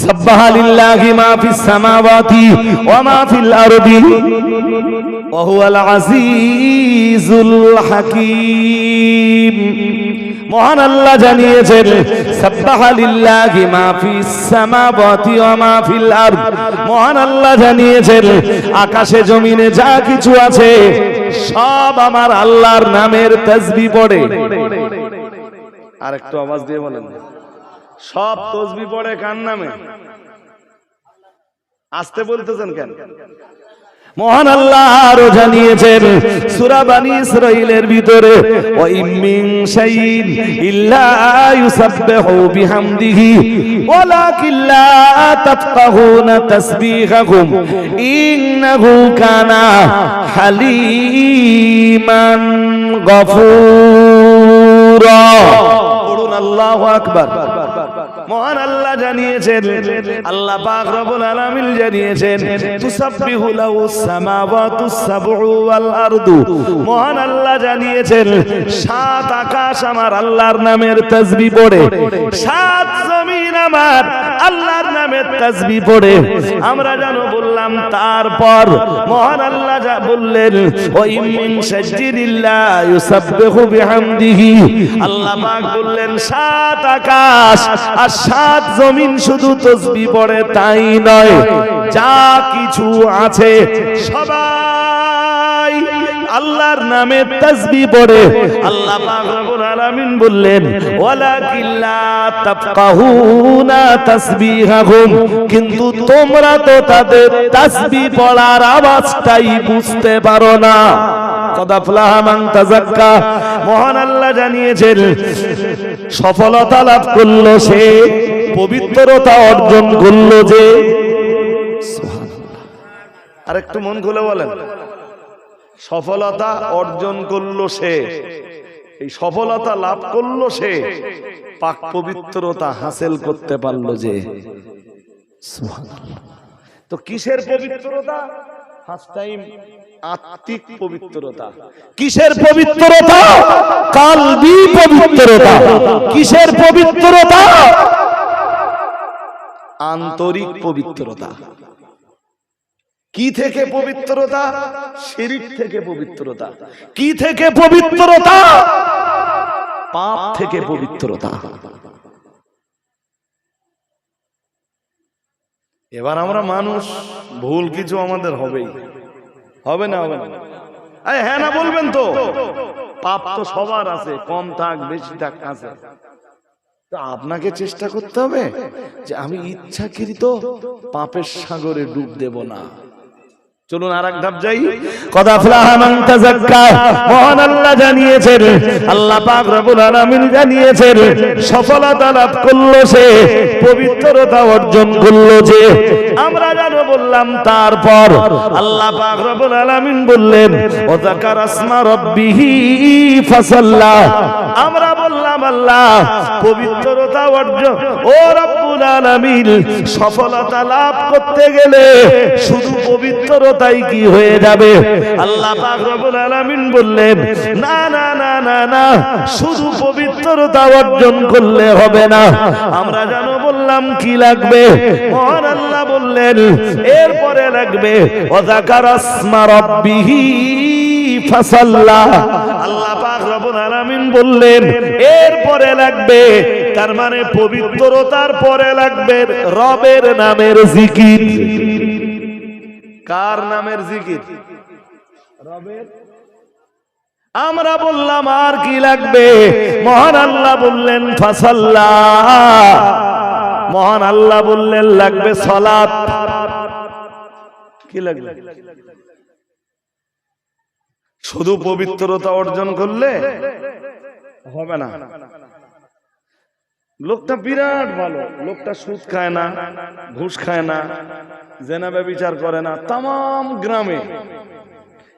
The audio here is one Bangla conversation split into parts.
سبح لله ما في السماوات وما في الأرض وهو العزيز الحكيم মহান আল্লাহ জানিয়েছেন সাব্বাহা লিল্লাহি মা ফিস সামাওয়াতি ওয়া মা ফিল আরদ মহান আল্লাহ জানিয়েছেন আকাশে জমিনে যা কিছু আছে সব আমার আল্লাহর নামের তাসবিহ পড়ে আর একটু আওয়াজ দিয়ে বলেন সব তসবি পড়ে কার নামে? আসতে বলতেছেন কেন? মহান আল্লাহ আরও জানিয়েছেন, সূরা বানী ইসরাইলের ভিতরে, ওয়া ইল্লা বিহামদিহি তাসবিহাহুম, ইন্নাহু কানা হালিমান গফুরা। আল্লাহু আকবার। মহান আল্লাহ জানিয়েছেন, আল্লাহ পাক রব্বুল আলামিন জানিয়েছেন তুসাব্বিহু লাহুস সামাওয়াতুস সাবউ ওয়াল আরদু। মহান আল্লাহ জানিয়েছেন, সাত আকাশ আমার আল্লাহর নামের তাসবিহ পড়ে, সাত জমিন আমার আল্লাহর নামের তাসবিহ পড়ে। আমরা জানো বললাম, তারপর মহান আল্লাহ যা বললেন ওয়া ইমিন সাজ্জিদিল্লাহ ইউসাব্বিহু বিহামদিহি। আল্লাহ পাক বললেন, সাত আকাশ আর সাত জমিন শুধু তসবি পড়ে, তাই নয়, যা কিছু আছে, সবাই আল্লাহর নামে তাসবি পড়ে। আল্লাহ পাক রব্বুল আলামিন বললেন, ওয়ালাকিন লা তাফকাহুনা তাসবিহাহুম। কিন্তু তোমরা তো তাদের তাসবি পড়ার আওয়াজটাই বুঝতে পারো না। মহান আল্লাহ জানিয়েছেন, সফলতা লাভ করল সে, পবিত্রতা অর্জন করল যে। আর একটু মন খুলে বলেন। সফলতা অর্জন করল সে, এই সফলতা লাভ করল সে, পাক পবিত্রতা হাসিল করতে পারল যে। তো কিসের পবিত্রতা? আন্তরিক পবিত্রতা। কি থেকে পবিত্রতা? শিরিক থেকে পবিত্রতা। কি থেকে পবিত্রতা? পাপ থেকে পবিত্রতা। এবার আমরা মানুষ, ভুল কিছু আমাদের হবেই। হবে না হবে না। হ্যাঁ না, বলবেন তো। পাপ তো সবার আছে, কম থাক, বেশি থাক, আছে। তো আপনাকে চেষ্টা করতে হবে যে আমি ইচ্ছাকৃত পাপের সাগরে ডুব দেব না। চলুন আর এক ধাপ যাই। মহান আল্লাহ জানিয়েছেন, আল্লাহ পাক রব্বুল আলামিন জানিয়েছেন, সফলতা লাভ করল সে, পবিত্রতা অর্জন করল যে আমরা বললাম, তারপর আল্লাহ পাক রব্বুল আলামিন বললেন, ও যাকার আসমা রাব্বিহি ফাসাল্লা। আমরা বললাম, আল্লাহ, পবিত্রতা অর্জন, ও রব্বুল আলামিন, সফলতা লাভ করতে গেলে শুধু পবিত্রতাই কি হয়ে যাবে? আল্লাহ পাক রব্বুল আলামিন বললেন, না না না না না, শুধু পবিত্রতা অর্জন করলে হবে না। আমরা জানো বললাম, কি লাগবে? মহান আল্লাহ বললেন, এরপরে লাগবে ওয়াজাকার আসমা রাব্বিহি ফাসাল্লা। আল্লাহ পাক রব্বুল আলামিন বললেন, এরপরে লাগবে, তার মানে পবিত্রতার পরে লাগবে রবের নামের জিকির। কার নামের জিকির? রবের। আমরা বললাম আর কি লাগবে? মহান আল্লাহ বললেন ফাসাল্লা। মহান আল্লাহ বললেন লাগবে সলাত। কি লাগবে? শুধু পবিত্রতা অর্জন করলে হবে না। লোকটা বিরাট ভালো। লোকটা সুদ খায় না, ঘুষ খায় না জেনাবে বিচার করে না তাম গ্রামে।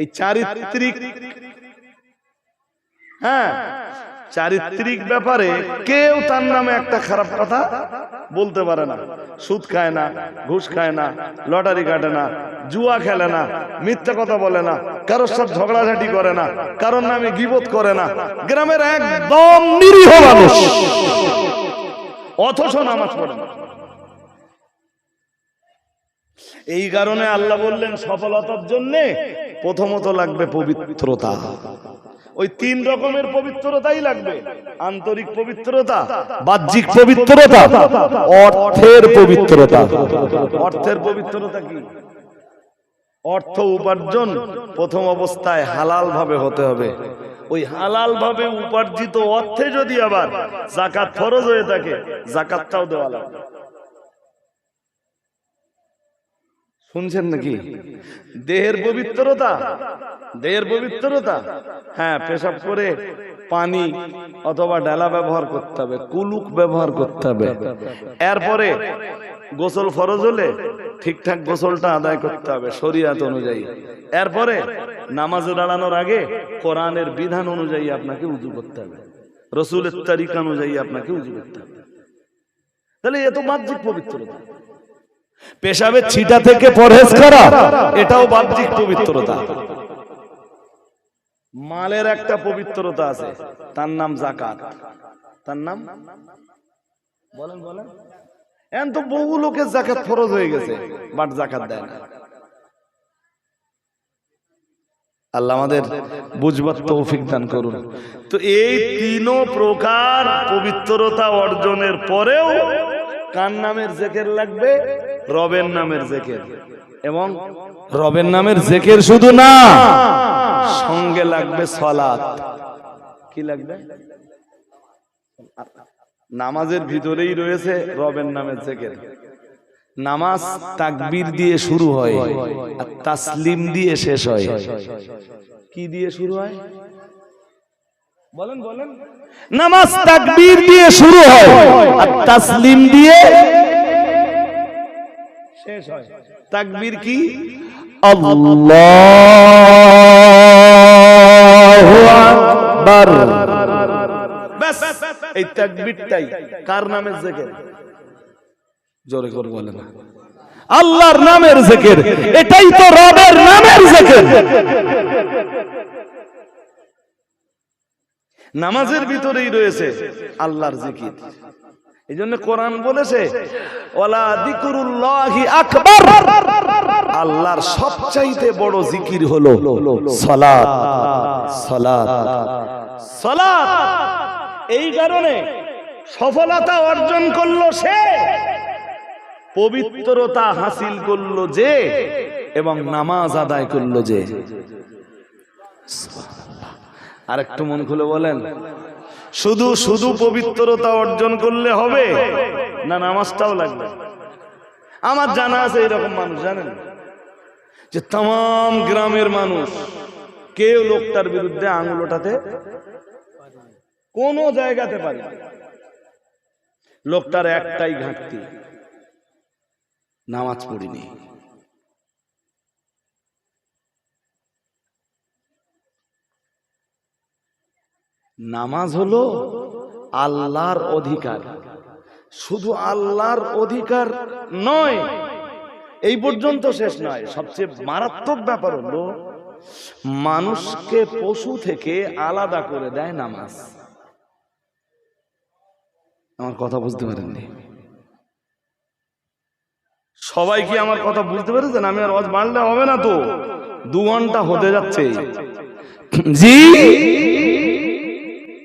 এই চারিত্রিক হ্যাঁ চারিত্রিক ব্যাপারে কেউ তার নামে একটা খারাপ কথা বলতে পারে না। সুদ খায় না, ঘুষ খায় না, লটারি কাটে না, জুয়া খেলে না, মিথ্যা কথা বলে না, কারোর সব ঝগড়াঝাটি করে না, কারোর নামে গিবত করে না। গ্রামের একদম নিরীহ মানুষ। অথচ নামাজ পড়ে না এই কারণে আল্লাহ বললেন সফলতার জন্যে প্রথমত লাগবে পবিত্রতা। ওই তিন রকমের পবিত্রতাই লাগবে। আন্তরিক পবিত্রতা বাহ্যিক পবিত্রতা। অর্থের পবিত্রতা। অর্থের পবিত্রতা কি? অর্থ উপার্জন প্রথম অবস্থায় হালাল ভাবে হতে হবে। ওই হালাল ভাবে উপার্জিত অর্থে যদি আবার জাকাত ফরজ হয়ে থাকে, জাকাতটাও দেওয়া লাগবে। শুনছেন নাকি? দেহের পবিত্রতা দেহের পবিত্রতা। হ্যাঁ পেশাব করে পানি অথবা ডালা ব্যবহার করতে হবে, কুলুক ব্যবহার করতে হবে। এরপরে গোসল ফরজ হলে ঠিকঠাক গোসলটা আদায় করতে হবে শরিয়াত অনুযায়ী। এরপরে নামাজে দাঁড়ানোর আগে কোরআনের বিধান অনুযায়ী আপনাকে উজু করতে হবে। রসুলের তারিখ অনুযায়ী আপনাকে উজু করতে হবে। তাহলে এ তো বাহ্যিক পবিত্রতা। পেশাবের ছিটা থেকে পরহেজ করা, এটাও বাহ্যিক পবিত্রতা। মালের একটা পবিত্রতা আছে, তার নাম জাকাত তার নাম? বলেন বলেন। এখন তো বহু লোকের জাকাত ফরজ হয়ে গেছে, বাট জাকাত দেয় না। আল্লাহ আমাদের বুঝবার তৌফিক দান করুন। তো এই তিন প্রকার পবিত্রতা অর্জনের পরেও কার নামের জেকের লাগবে? রবের নামের জেকের। এবং রবের নামের জেকের শুধু না সঙ্গে লাগবে সলাত। কি লাগবে? নামাজের ভিতরেই রয়েছে রবের নামের জেকের। নামাজ তাকবীর দিয়ে শুরু হয় আর তাসলিম দিয়ে শেষ হয়। কি দিয়ে শুরু হয়? বলেন বলেন। নামাজ তাকবীর দিয়ে শুরু হয় আর তাসলিম দিয়ে শেষ হয়। তাকবীর কি? আল্লাহু আকবার। ব্যাস এই তাকবীরটাই কার নামের জিকির? জোরে করে বলে না আল্লাহর নামের জিকির। এটাই তো রবের নামের জিকির। নামাজের ভিতরেই রয়েছে আল্লাহর জিকির। এই জন্য কোরআন বলেছে ওলা দিকুরুল্লাহি আকবার। আল্লাহর সবচাইতে বড় জিকির হলো সালাত। সালাত। সালাত। এই কারণে সফলতা অর্জন করল সে পবিত্রতা হাসিল করল যে এবং নামাজ আদায় করল যে। আর একটু মন খুলে বলেন। শুধু শুধু পবিত্রতা অর্জন করলে হবে? না, নামাজটাও লাগবে। আমার জানা আছে এরকম মানুষ, জানেন? যে তাম গ্রামের মানুষ, কেউ লোকটার বিরুদ্ধে আঙুল ওঠাতে কোন জায়গাতে পারে লোকটার একটাই ঘাটতি, নামাজ পড়িনি। নামাজ হলো আল্লাহর অধিকার। শুধু আল্লাহর অধিকার নয়, এই পর্যন্ত শেষ নয়, সবচেয়ে মারাত্মক ব্যাপার হলো মানুষকে পশু থেকে আলাদা করে দেয় নামাজ। আমার কথা বুঝতে পারেননি। সবাই কি আমার কথা বুঝতে পেরেছেন? আমি আর আওয়াজ বাড়লে হবে না তো? দু ঘণ্টা হতে যাচ্ছে। জি?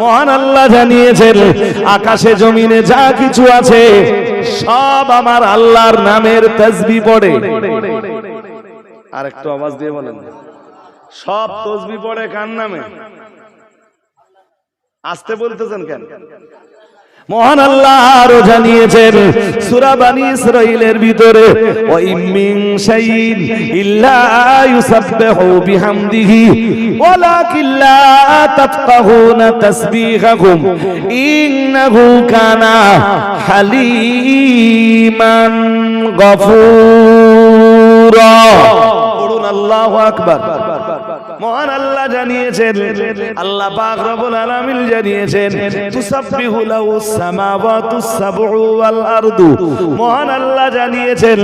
মহান আল্লাহ জানিয়েছেন, আকাশে, জমিনে যা কিছু আছে, সব আমার আল্লাহর নামের তাসবিহ পড়ে। আর একটু আওয়াজ দিয়ে বলেন। সব তসবি পড়ে কার নামে? আসতে বলতেছেন কেন? মহান আল্লাহ আরও জানিয়েছেন, সূরা বানী ইসরাইলের ভিতরে, ওয়া ইমিন শাইইন ইল্লা ইউসাব্বিহু বিহামদিহি, ওয়ালাকিন লা তাফকাহুনা তাসবিহাহুম, ইন্নাহু কানা হালিমান গফুরা। পড়ুন আল্লাহু আকবার। জানিয়েছেন। আল্লাহ পাক রব্বুল আলামিন জানিয়েছেন তুসাব্বিহু লাহু সামাওয়াতু সাবউ ওয়াল আরদু। মহান আল্লাহ জানিয়েছেন,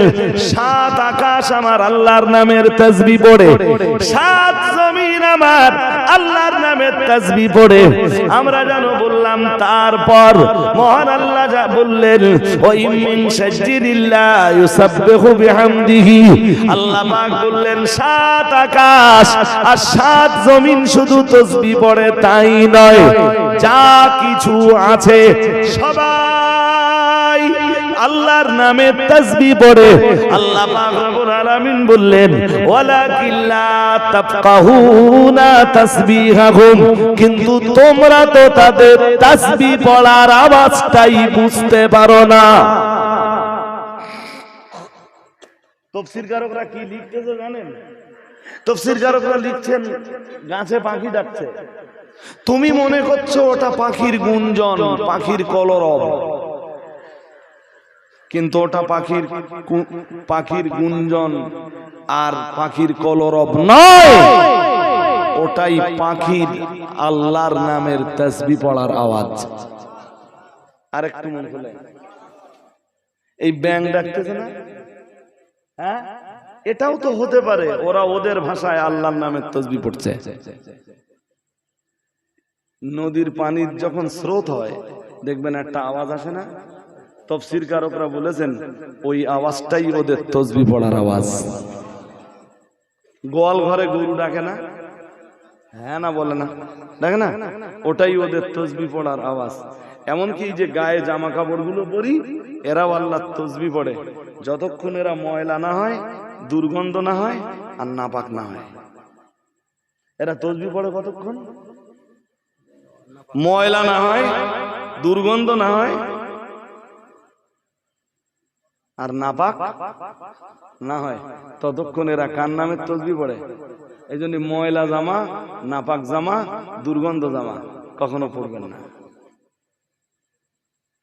সাত আকাশ আমার আল্লাহর নামের তাসবিহ পড়ে। সাত আমার আল্লাহর নামের তাসবিহ পড়ে। আমরা জানো বললাম, তারপর মহান আল্লাহ যা বললেন ওয়া ইমিন শাজ্জিরিল্লাহ ইউসাব্বিহু বিহামদিহি। আল্লাহ পাক বললেন, সাত আকাশ আর সাত জমিন শুধু তসবি পড়ে, তাই নয়। যা কিছু আছে সবাই আল্লাহর নামে তাসবি পড়ে। আল্লাহ পাক রব্বুল আলামিন বললেন ওয়ালাকিন লা তাফকাহুনা তাসবিহাহুম। কিন্তু তোমরা তো তাদের তাসবি পড়ার আওয়াজটাই বুঝতে পারো না। তফসির কারকরা কি লিখতেছে জানেন? তফসির কারকরা লিখছেন গাছে পাখি ডাকছে। তুমি মনে করছ ওটা পাখির গুঞ্জন পাখির কলরব। কিন্তু ওটা পাখির পাখির গুঞ্জন আর পাখির কলরব নয়। ওটাই পাখির আল্লাহর নামের তসবি পড়ার আওয়াজ। আর একটু মন খুলে। এই ব্যাং ডাকতেছে না? হ্যাঁ? এটাও তো হতে পারে, ওরা ওদের ভাষায় আল্লাহর নামের তসবি পড়ছে। নদীর পানির যখন স্রোত হয়, দেখবেন একটা আওয়াজ আসে না? তফসির কারকরা বলেছেন, ওই আওয়াজটাই ওদের তসবি পড়ার আওয়াজ। গোয়াল ঘরে গরু ডাকে না? হ্যাঁ না বলে না। দেখে না? ওটাই ওদের তসবি পড়ার আওয়াজ। এমনকি যে গায়ে জামা কাপড়গুলো পরি, এরাও আল্লাহ তসবি পড়ে। যতক্ষণ এরা ময়লা না হয়, দুর্গন্ধ না হয়, আর নাপাক না হয়। এরা তসবি পড়ে কতক্ষণ? ময়লা না হয়, দুর্গন্ধ না হয় আর নাপাক না হয়। ততক্ষণ এরা কার নামের তসবি পড়ে? এই জন্য ময়লা জামা, নাপাক জামা, দুর্গন্ধ জামা কখনো পড়বেন না।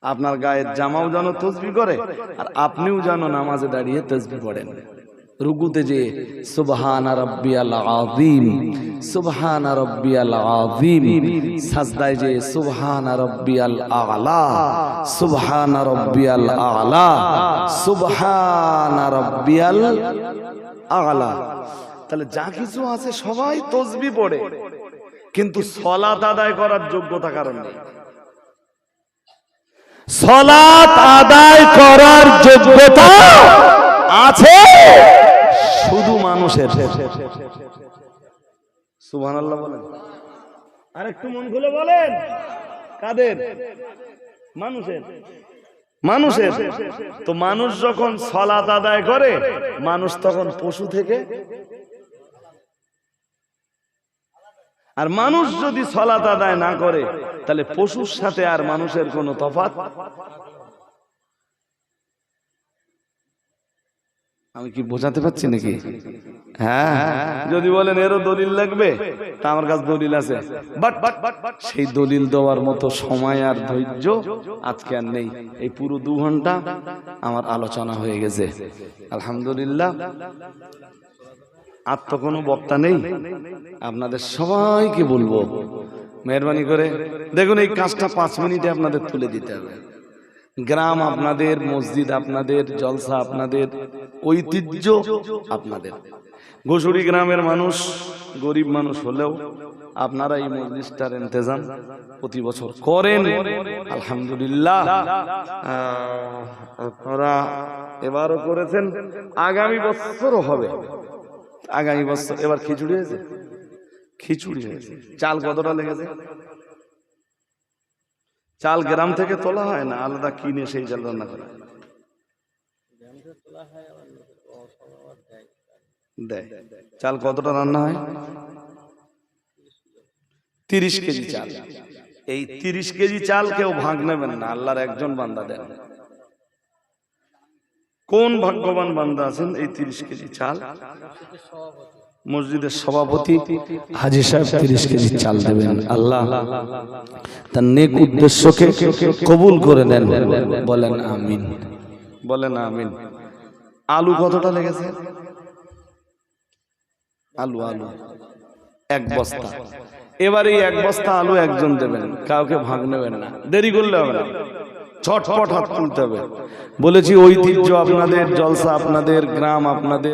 আপনার গায়ের জামাও যেন তসবি করে, আর আপনিও যেন নামাজে দাঁড়িয়ে তসবি পড়েন। রুকুতে যে সুবহান রাব্বিয়াল আযীম, সুবহান রাব্বিয়াল আযীম, সাজদায় যে সুবহান রাব্বিয়াল আ'লা, সুবহান রাব্বিয়াল আ'লা, সুবহান রাব্বিয়াল আ'লা। তাহলে যা কিছু আছে সবাই তসবি পড়ে, কিন্তু সলাত আদায় করার যোগ্যতা কারণ নেই। সলাত আদায় করার যোগ্যতা আছে? শুধু মানুষের। সুবহান আল্লাহ বলেন। আর একটু মন খুলে বলেন। কাদের? মানুষের। মানুষের। তো মানুষ যখন সলাত আদায় করে মানুষ তখন পশু থেকে। আর মানুষ যদি সলাত আদায় না করে তাহলে পশুর সাথে আর মানুষের কোনো তফাৎ? আমি কি বোঝাতে পারছি নাকি? হ্যাঁ। যদি বলেন এরও দলিল লাগবে তা আমার কাছে দলিল আছে। বাট সেই দলিল দেওয়ার মতো সময় আর ধৈর্য আজকে আর নেই। এই পুরো দু ঘণ্টা আমার আলোচনা হয়ে গেছে। আলহামদুলিল্লাহ। আর তো কোনো বক্তা নেই। আপনাদের সবাইকে বলব মেহরবানি করে দেখুন এই কাজটা পাঁচ মিনিটে আপনাদের তুলে দিতে হবে। গ্রাম আপনাদের মসজিদ আপনাদের জলসা আপনাদের ঐতিহ্য আপনাদের। ঘোষুরি গ্রামের মানুষ গরিব মানুষ হলেও আপনারা এই মসজিদটার ইন্তজাম প্রতি বছর করেন। আলহামদুলিল্লাহ। আপনারা এবারও করেছেন। আগামী বছরও হবে। আগামী বছর এবার খিচুড়ি হয়েছে? খিচুড়ি হয়েছে। চাল কতটা লেগেছে? চাল গ্রাম থেকে তোলা হয় না? আলাদা কিনে সেই চাল রান্না করা? দেয়। চাল কতটা রান্না হয়? তিরিশ কেজি চাল। এই তিরিশ কেজি চাল কেউ ভাগ নেবেন না। আল্লাহর একজন বান্দা দেন। কোন ভাগ্যবান বান্দা আছেন এই তিরিশ কেজি চাল? মসজিদের সভাপতি হাজি সাহেব তিরিশ কেজি চাল দেবেন। আল্লাহ তার নেক উদ্দেশ্যকে কবুল করে নেন। বলেন আমিন। বলেন আমিন। আলু কতটা লেগেছে? আলু আলু। এক বস্তা। এবার এক বস্তা আলু একজন দেবেন। কাউকে ভাগ নেবেন না। দেরি করলে হবে না। ছটফট হাত তুলতে হবে। বলেছি ঐতিহ্য আপনাদের, জলসা আপনাদের, গ্রাম আপনাদের।